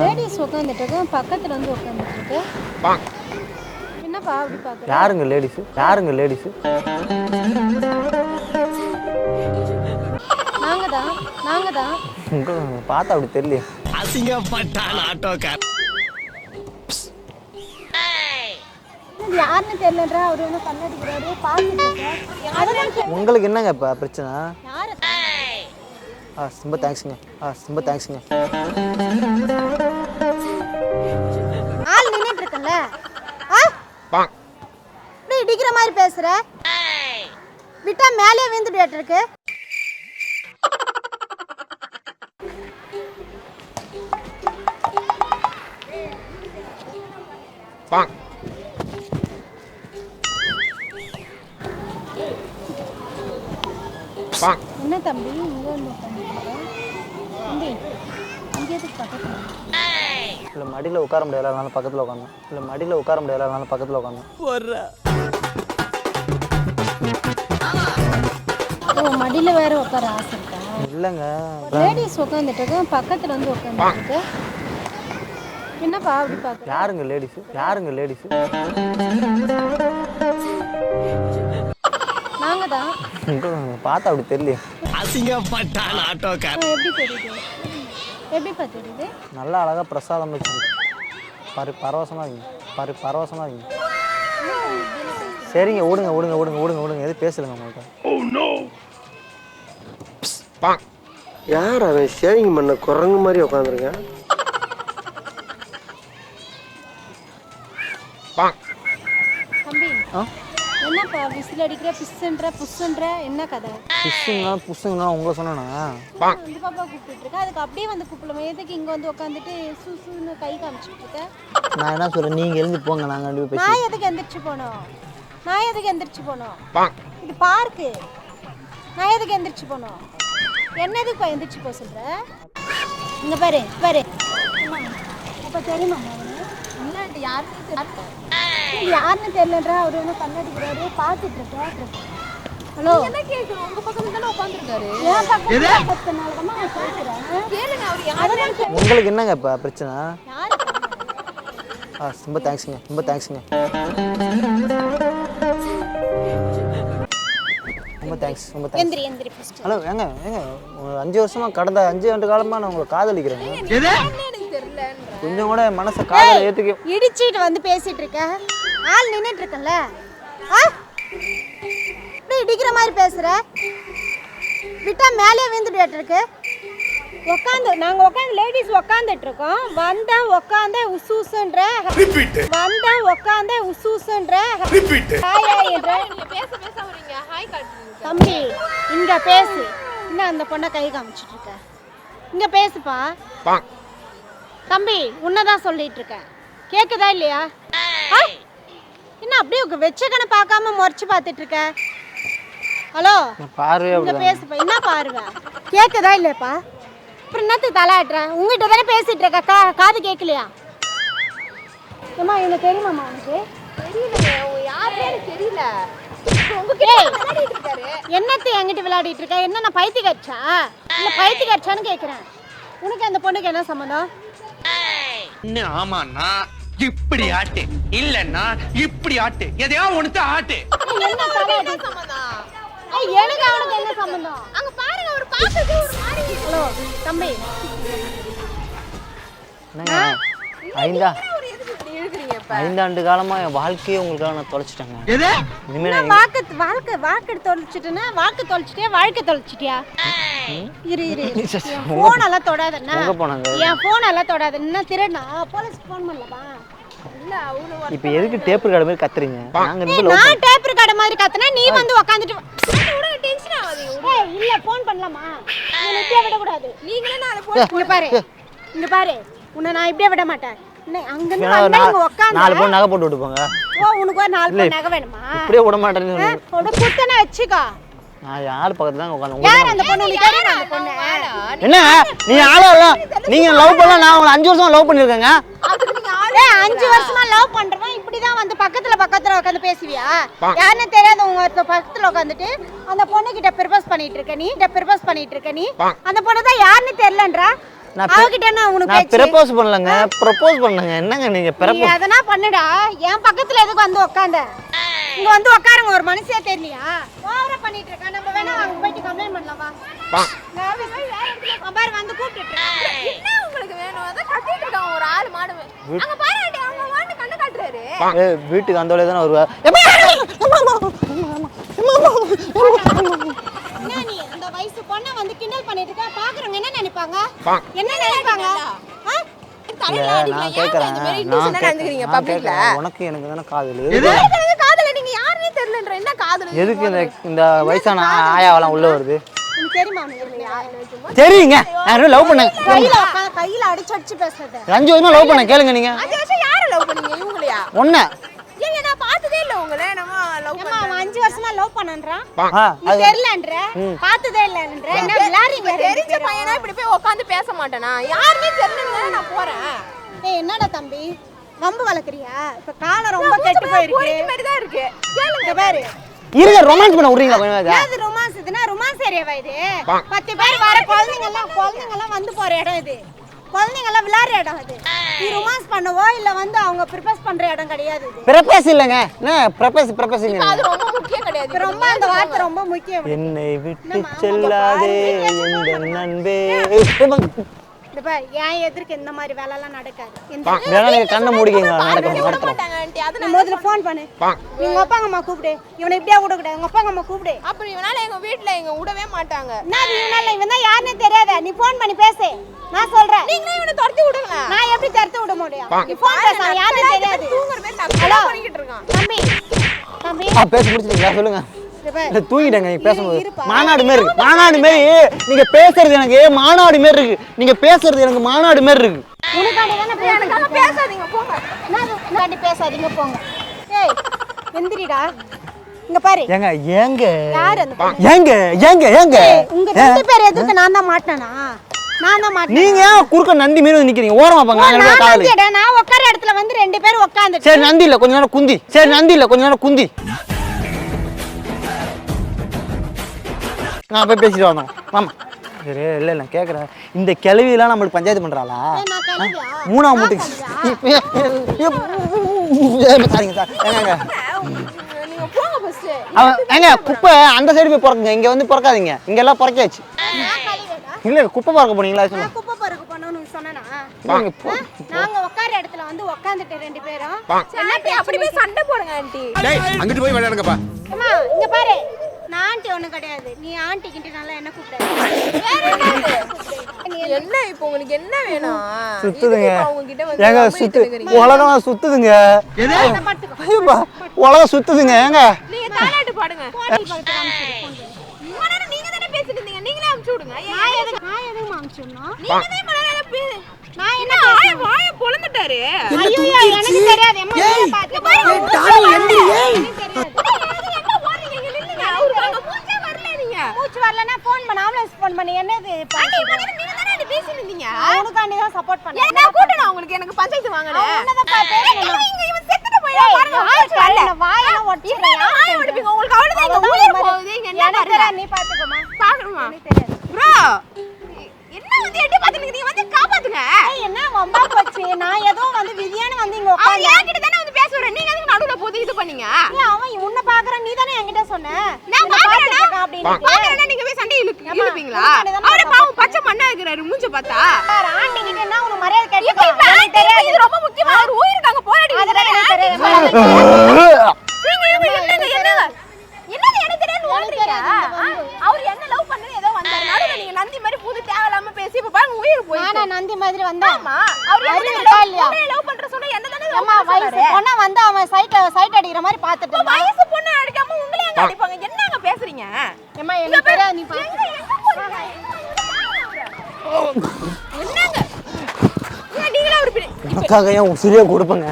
Ladies உட்காந்துட்டு இருக்கேன் பக்கத்துல வந்து உட்காந்துட்டு இருக்கு என்னப்பா அப்படி பாக்குற யாருங்க லேடிஸு யாருங்க லேடிஸு நாங்க தான் நாங்க தான் உங்களுக்கு பார்த்தா அப்படி தெரியல அசிங்கப்பட்டான் ஆட்டோக்கார் யாருன்னு தெரியலன்றா? அவர் என்ன கண்ணடிக்கிறாரு பாத்துட்டு இருக்கேன். உங்களுக்கு என்னங்க இப்போ பிரச்சனை? ஆ ரொம்ப தேங்க்ஸுங்க ஆ ரொம்ப தேங்க்ஸுங்க ஆள் நின்னுட்டு இருக்கல ஆ? நீ இடிக்கிற மாதிரி பேசுற. விட்டா மேலே விழுந்துட்டு இருக்கு. என்ன தம்பி? இங்க வந்து தம்பி பக்கத்துல? இல்லை மடியில் உட்கார முடியல அதனால பக்கத்தில் உட்காந்தேன். இல்லை மடியில் உட்கார முடியல அதனால பக்கத்தில் உட்காந்தேன். ஓ மடியில வேற உட்கார ஆசை இருக்கா? இல்லைங்க. லேடிஸ் உட்காந்துட்டு இருக்கேன் பக்கத்துல வந்து உட்காந்துட்டு இருக்கு? என்னப்பா அப்படி பாக்குற? யாருங்க லேடிஸு யாருங்க லேடிஸு நாங்க தான் உங்களுக்கு பார்த்தா அப்படி தெரியல அசிங்கப்பட்டான் ஆட்டோக்கார் எப்படி தெரியுது? எப்படிப்பா தெரியுது நல்லா அழகாக பிரசாதம் வச்சு பரி பரவசமாக இருக்கீங்க பரி பரவசமாக இருக்கீங்க சரிங்க விடுங்க விடுங்க விடுங்க விடுங்க விடுங்க எது பேசலுங்க உங்கள்கிட்ட யார் அவன் ஷேவிங் பண்ண குரங்கு மாதிரி உட்காந்துருக்கேன் தம்பி. ஆ? என்னப்பா விசில் அடிக்கிற பிஸ்ன்ற புஷ்ன்ற என்ன கதை? புஷுங்கண்ணா புஷுங்கண்ணா உங்களை சொன்னேண்ணா இந்த பாப்பா கூப்பிட்டு இருக்க. அதுக்கு அப்படியே வந்து கூப்பிடலாம்? எதுக்கு இங்க வந்து உட்காந்துட்டு சுசுன்னு கை காமிச்சிட்டு இருக்க? நான் என்ன சொல்கிறேன் நீங்கள் எழுந்து போங்க நாங்கள் ரெண்டு பேசி நான் எதுக்கு எந்திரிச்சு போனோம்? நான் எதுக்கு எந்திரிச்சு போனோம்? இது பார்க்கு. நான் எதுக்கு எந்திரிச்சு போனோம்? என்ன எதுக்கு எந்திரிச்சு போக சொல்ற? இங்க பாரு பாரு. அம்மா, அப்ப தெரியுமா இல்லாட்டி யாருன்னு யாருன்னு தெரியலன்றா அவர் என்ன கண்ணடிக்கிறாரு பார்த்துட்டு இருக்கேன் ஹலோ. என்ன கேக்குறோம் உங்க பக்கத்துல தானே உட்காந்துருக்காரு. ஏன் பக்கத்துல பத்து நாள் தான் நான் கேக்குறேன் கேளுங்க அவர் யாரு உங்களுக்கு என்னங்க இப்போ பிரச்சனை? ஆ ரொம்ப தேங்க்ஸுங்க ரொம்ப தேங்க்ஸுங்க ரொம்ப தேங்க்ஸ் ரொம்ப தேங்க்ஸ் எந்திரி எந்திரி ஃபர்ஸ்ட் ஹலோ ஏங்க ஏங்க ஒரு அஞ்சு வருஷமா கடந்த அஞ்சு ஆண்டு காலமாக நான் உங்களை காதலிக்கிறேங்க. கொஞ்சம் கூட மனசை காதலை ஏற்றுக்க இடிச்சிட்டு வந்து பேசிட்டு இருக்க. ஆள் நின்னுட்டு இருக்கல ஆ? இப்படி இடிக்கிற மாதிரி பேசுற. விட்டா மேலே விழுந்துட்டு இருக்கு உட்காந்து நாங்க உட்காந்து லேடிஸ் உட்காந்துட்டு இருக்கோம் வந்த உட்காந்த உசூசுன்ற வந்த உட்காந்த உசூசுன்ற ஹாய் ஹாய் என்ற. தம்பி இங்க பேசு. இன்னும் அந்த பொண்ணை கை காமிச்சிட்டு இருக்க இங்க பேசுப்பா. தம்பி உன்னதான் சொல்லிட்டு இருக்கேன் கேக்குதா இல்லையா? ஆ? என்ன அப்படியே வெச்ச கண்ணை பார்க்காம முறைச்சு பார்த்துட்டு இருக்க? ஹலோ நான் பார்வையே இங்க பேசுப்பா. என்ன பாருவ கேக்குதா இல்லையாப்பா? அப்புறம் என்னத்துக்கு தலையாட்டுற? உங்ககிட்ட தானே பேசிட்டு இருக்க. கா காது கேட்கலையா? ஏமா எனக்கு தெரியுமாம்மா உனக்கு? என்னத்தை என்கிட்ட விளையாடிட்டு இருக்க? என்ன நான் பைத்தி கடிச்சா இல்ல பைத்தி கடிச்சான்னு கேக்குறேன். உனக்கு அந்த பொண்ணுக்கு என்ன சம்மந்தம் என்ன ஆமாண்ணா? இப்படி ஆட்டு. இல்லன்னா இப்படி ஆட்டு. எதையா ஒண்ணுத்த ஆட்டு. எனக்கு அவனுக்கு என்ன சம்பந்தம்? அங்க பாருங்க ஒரு பாத்துக்கு ஒரு மாதிரி ஹலோ தம்பி. என்னங்க? ஐந்தா? ஐந்தாண்டு காலமாக என் வாழ்க்கையை உங்களுக்காக நான் தொலைச்சிட்டேங்க. இனிமேல் நான் வாக்கு வாழ்க்கை வாக்கு தொலைச்சிட்டுனா வாக்கு தொலைச்சிட்டியா வாழ்க்கை தொலைச்சிட்டியா? இரு இரு இரு. என் போன் எல்லாம் தொடாதண்ணா. போனாங்க? என் போன் எல்லாம் தொடாத என்ன திருடனா போலீஸ் போன் பண்ணலப்பா. இப்போ எதுக்கு டேப்பு கடை மாதிரி கத்துறீங்க? நான் டேப் ரெக்கார்டு மாதிரி கத்துனா நீ வந்து உட்காந்துட்டு டென்ஷன் ஆகாது இல்ல போன் பண்ணலாமா? இப்படியே விட கூடாது நீங்களே நாளை போன் இங்க பாரு. இங்க பாரு. உன்னை நான் இப்படியே விட மாட்டேன். நா- நாலு பவுன் நகை போட்டு விட்டு போங்க ஓ உனக்கு ஒரு நாலு பவுன் நகை வேணுமா? இப்படியே விட மாட்டேன்னு சொன்னீங்க. உட குத்தனை வச்சுக்கோ. நான் யார் பக்கத்துல தான் உட்காந்து யார் அந்த பொண்ணு? உனக்கு தெரியுமா அந்த பொண்ணு? என்ன? நீங்க ஆளோ இல்ல. நீங்க லவ் பண்ணலாம் நான் உங்களை அஞ்சு வருஷம் லவ் பண்ணிருக்கேங்க. ஏய், அஞ்சு வருஷமா லவ் பண்றவன் இப்படிதான் வந்து பக்கத்துல பக்கத்துல உட்காந்து பேசுவியா? யாருன்னு தெரியாத உங்க பக்கத்துல உட்காந்துட்டு அந்த பொண்ணு கிட்ட ப்ரிப்போஸ் பண்ணிட்டு இருக்க நீ கிட்ட ப்ரிப்போஸ் பண்ணிட்டு இருக்க நீ? அந்த பொண்ணு தான் யாருன்னு தெரியலன்றா? நான் ப்ரப்போஸ் பண்ணலங்க. ப்ரப்போஸ் பண்ணங்க என்னங்க நீங்க நீ ப்ரப்போஸ் எதனா பண்ணுடா. என் பக்கத்துல எதுக்கு வந்து உக்காந்த? இங்க வந்து உட்காருங்க ஒரு மனுஷியா தெரியலையா? ஓவரா பண்ணிட்டு இருக்கா. நம்ம வேணா அங்க பண்ணலாம். வா. போய் இடத்துல அவன் பாரு வந்து கூப்பிட்டு என்ன உங்களுக்கு வேணும்? அதான் கத்திட்டு இருக்கான் ஒரு ஆள் மாடு அங்க பாரு ஆண்டி, அவங்க வாண்டு கண்ணு காட்டுறாரு. வீட்டுக்கு அந்த தானே வருவா என்ன நீ அந்த வயசு பொண்ணை வந்து கிண்டல் பண்ணிட்டு இருக்க பாக்குறவங்க என்ன நினைப்பாங்க என்ன நினைப்பாங்க? நான் கேக்குறேன். நான் கேக்குறேன். உனக்கு எனக்கு தானே காதல்? எனக்கு காதல? நீங்க யாருன்னே தெரியலன்ற. என்ன காதல்? எதுக்கு இந்த இந்த வயசான ஆயாவெல்லாம் உள்ள வருது? தெரியுங்க. லவ் பண்ணேன்? கையில அடிச்சு அடிச்சு பேசுறது. அஞ்சு வருஷமா லவ் பண்ணேன். கேளுங்க நீங்க. அஞ்சு வருஷம் யாரை லவ் பண்ணீங்க? இவங்களையா? ஒண்ணு ஏங்க நான் பார்த்ததே இல்ல உங்களை. நம்ம லவ் ஏம்மா வருஷமா லவ் பண்ணன்றான். நீ தெரியலன்ற. பார்த்ததே இல்லன்ற. என்ன விளையாடுறீங்க தெரிஞ்ச? பையனா இப்படி போய் உட்காந்து பேச மாட்டேனா? யாருன்னே தெரியல நான் போறேன். ஏய் என்னடா தம்பி? வம்பு வளர்க்குறியா? இப்ப காலம் ரொம்ப கெட்டு போயிருக்கு. மாதிரி தான் இருக்கு. இங்க பாரு. இருங்க ரொமான்ஸ் பண்ண விடுறீங்களா கொஞ்சம்? அது ரொமான்ஸ் இதுனா ரொமான்ஸ் ஏரியாவா இது? பத்து பேர் வர குழந்தைங்க எல்லாம் குழந்தைங்க எல்லாம் வந்து போற இடம் இது. குழந்தைங்க எல்லாம் விளையாடுற இடம் இது நீ ரொமான்ஸ் பண்ணவோ இல்ல வந்து அவங்க ப்ரிப்பேஸ் பண்ற இடம் கிடையாது இது. பிரப்பேஸ் இல்லைங்க. என்ன? பிரப்பேஸ் பிரப்பேஸுங்க அது ரொம்ப ரொம்ப அந்த வார்த்தை ரொம்ப முக்கியம். என்னை விட்டு செல்லாதே எந்த நண்பே. என் எதிர்க்கு இந்த மாதிரி வேலை எல்லாம் நடக்காது நீங்க கண்ணை மூடிக்கங்க நடக்கும் முதல்ல ஃபோன் பண்ணு. நீங்க அப்பாங்க அம்மா கூப்பிடு. இவனை இப்படியே விடக்கூடாது. உங்க அப்பாங்க அம்மா கூப்பிடு. அப்புறம் இவனால எங்க வீட்ல எங்க விடவே மாட்டாங்க. என்ன அது இவனால? இவன் தான் யாருன்னே தெரியாத. நீ ஃபோன் பண்ணி பேசு. நான் சொல்றேன். நீங்களே இவனை துரத்தி விடுங்களேன் நான் எப்படி தடுத்து விட முடியும்? நீ ஃபோன் பேச அவன் யாருன்னு தெரியாது. தூங்குற பேர் நக்கலா பண்ணிக்கிட்டு இருக்கான். தம்பி. பேச முடிச்சிட்டீங்களா? சொல்லுங்க. தூங்கிட்டேங்க நீங்க பேசும்போது. மாநாடு மாரி இருக்கு. மாநாடு மாரி நீங்க பேசுறது எனக்கு மாநாடு மாரி இருக்கு. நீங்க பேசுறது எனக்கு மாநாடு மாரி இருக்கு. பேசாதீங்க போங்க. உனக்காண்டி பேசாதீங்க போங்க. ஏய் எந்திரிடா. இங்க பாரு. ஏங்க ஏங்க? யார் அந்த? ஏங்க ஏங்க ஏங்க? உங்க ரெண்டு பேர் எதுக்கு நான் தான் மாட்டினா நான் தான் நீங்க ஏன் குறுக்க நந்தி வந்து நிக்கிறீங்க? ஓரமா பாங்க நான் உட்கார இடத்துல வந்து ரெண்டு பேரும் உட்காந்துட்டு சரி நந்தி இல்ல கொஞ்ச நேரம் குந்தி. சரி நந்தி இல்ல கொஞ்ச நேரம் குந்தி. நான் போய் பேசிட்டு வந்தோம் ஆமா சரி இல்ல இல்ல கேக்குறேன். இந்த கிளவியெல்லாம் நம்மளுக்கு பஞ்சாயத்து கழுவியா? மூணாம் மூட்டுக்கு. சாரிங்க சார். ஏங்க அவன் குப்பை அந்த சைடு போய் பிறக்குங்க. இங்க வந்து பிறக்காதீங்க. இங்க எல்லாம் பிறக்காச்சு? இல்ல குப்பை பார்க்க போனீங்களா? சொல்லுங்க நான் குப்பை பருக்கு பண்ணணும்னு சொன்னேனா. நாங்க உட்கார இடத்துல வந்து உட்காந்துட்டு ரெண்டு பேரும். ஆண்டி அப்படி போய் சண்டை போடுங்க ஆண்டி. அங்கிட்டு போய் விளையாடுங்கப்பா. அம்மா இங்க பாரு. நான் ஆண்டி ஒண்ணும் கிடையாது. நீ ஆண்டி கிட்ட நல்லா என்ன கூப்பிடாது என்ன இப்போ உங்களுக்கு என்ன வேணும்? சுத்துதுங்க. எதுக்கு இப்ப அவங்க கிட்ட வந்து ஏங்க சுத்து? உலகம் சுத்துதுங்க. உலகம் சுத்துதுங்க ஏங்க. நீங்க தாலாட்டு பாடுங்க போட்டி பக்கத்துல காமிச்சிரு, phone பண்ணு. இவ்வளவு நேரம் நீங்க தானே பேசிட்டு இருந்தீங்க நீங்களே அமுச்சு விடுங்க நான் எதுக்கு நான் எதுக்கு நீங்க தான் பே- நான் என்ன வாய வாய பொளந்துட்டாரு ஐயோ எனக்கு தெரியாது அம்மா நீயே பாத்து மூச்சே நீங்க மூச்சு வரலன்னா ஃபோன் பண்ண ஆம்புலன்ஸ் ஃபோன் பண்ணி என்னது நீங்க தானே பேசிட்டு இருந்தீங்க உனக்காண்டி தான் சப்போர்ட் பண்ணேன் நான் கூட்டணும் உங்களுக்கு எனக்கு பஞ்சாயத்து வாங்கணும் அவனதான் பா- பேசணும். இங்க இவன் செத்துட்டு போயிடா பாருங்க வாய் வாய்? உங்களுக்கு அவ்வளவுதான் இங்க. போகுது. இங்க என்ன நீ பாத்துக்கோமா பாக்கணுமா? தெரியாது Bro, என்ன வந்து எட்டி பார்த்துட்டு இருக்கீங்க? வந்து காப்பாத்துங்க. என்ன வம்பா போச்சு நான் ஏதோ வந்து விதியான்னு வந்து இங்க அவர் உட்காந்து என்கிட்ட தானே வந்து பேச வர்றாரு. நீங்க எதுக்கு நடுவுல போட்டு இது பண்ணீங்க? அவன் உன்னை பாக்குறான் நீ தானே என்கிட்ட சொன்ன நான் பாக்குறேனா? பாக்குறேனா நீங்க போய் சண்டை இழுக்கு- இழுப்பீங்களா? அவரே பாவம் பச்சை மண்ணா இருக்கிறாரு, மூஞ்ச பார்த்தா. பாரு, ஆண்டி கிட்ட என்ன உனக்கு மரியாதை தெரியாது இது ரொம்ப முக்கியமா. அவர் உயிருக்கு அங்க போராடி அதெல்லாம் இருக்கிறாரு. எனக்கு தெரியாது நீங்க இவங்க என்னங்க, என்னங்க? என்னங்க எனக்கு தெரியாது ஓடுறீங்க? தெரியாது இந்த ஆ, அவர் என்ன லவ் பண்ணி ஏதோ வந்தாரு நடுவுல நீங்க நந்தி மாதிரி புது தேவையில்லாம பேசி இப்ப பாருங்க உயிர் போயிடுச்சு நானா நந்தி மாதிரி வந்தா ஆமா அவர் அறிவு என்ன இருக்கா இல்லையா? லவ் பண்ற என்ன அம்மா பண்ண வயசு? பொண்ணா வந்து அவன் சைட் சைட் அடிக்கிற மாதிரி பாத்துட்டு. வயசு பொண்ணு அடிக்காம உங்களே எங்க அடிப்பாங்க. என்னங்க பேசுறீங்க? ஏம்மா எனக்கு தெரியாது நீ பாத்து எங்க எங்க போறீங்க? என்னங்க? நீங்களே ஒரு பிடி உனக்காக ஏன் உசிரியா கொடுப்பேங்க?